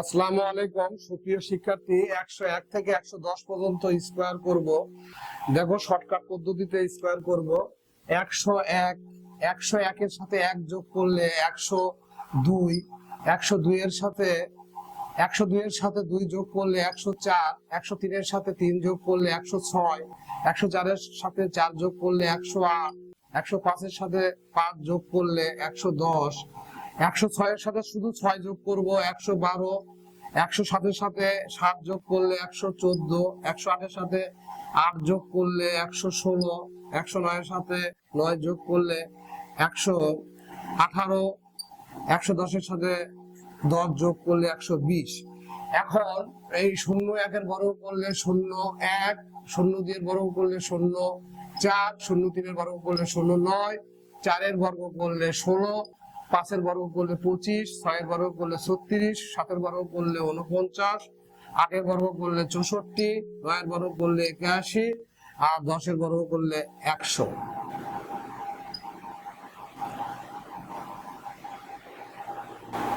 আসসালামু আলাইকুম। সুপ্রিয় শিক্ষার্থী, একশো এক থেকে একশো দশ পর্যন্ত স্কোয়ার করব। দেখো শর্টকাট পদ্ধতিতে স্কোয়ার করব। একশো এক, একশো একের সাথে এক যোগ করলে একশো দুই, একশো দুইয়ের সাথে, একশো দুইয়ের সাথে দুই যোগ করলে একশো চার, একশো তিনের সাথে তিন যোগ করলে একশো ছয়, একশো চারের সাথে চার যোগ করলে একশো আট, একশো পাঁচের সাথে পাঁচ যোগ করলে একশো দশ একশো ছয়ের সাথে শুধু ছয় যোগ করব, একশো বারো। একশো সাতের সাথে সাত যোগ করলে একশো চোদ্দ। একশো আটের সাথে আট যোগ করলে একশো ষোলো। একশো নয়ের সাথে নয় যোগ করলে একশো আঠারো। একশো দশের সাথে দশ যোগ করলে একশো বিশ। এখন এই শূন্য একের বর্গ করলে শূন্য, এক শূন্য দিয়ে বর্গ করলে শূন্য, চার শূন্য তিনের বর্গ করলে শূন্য নয়, চারের বর্গ করলে ষোলো পাঁচের বর্গ করলে পঁচিশ, ছয়ের বর্গ করলে ছত্রিশ, সাতের বর্গ করলে উনপঞ্চাশ আটের বর্গ করলে চৌষট্টি, নয়ের বর্গ করলে একাশি, আর দশের বর্গ করলে একশো।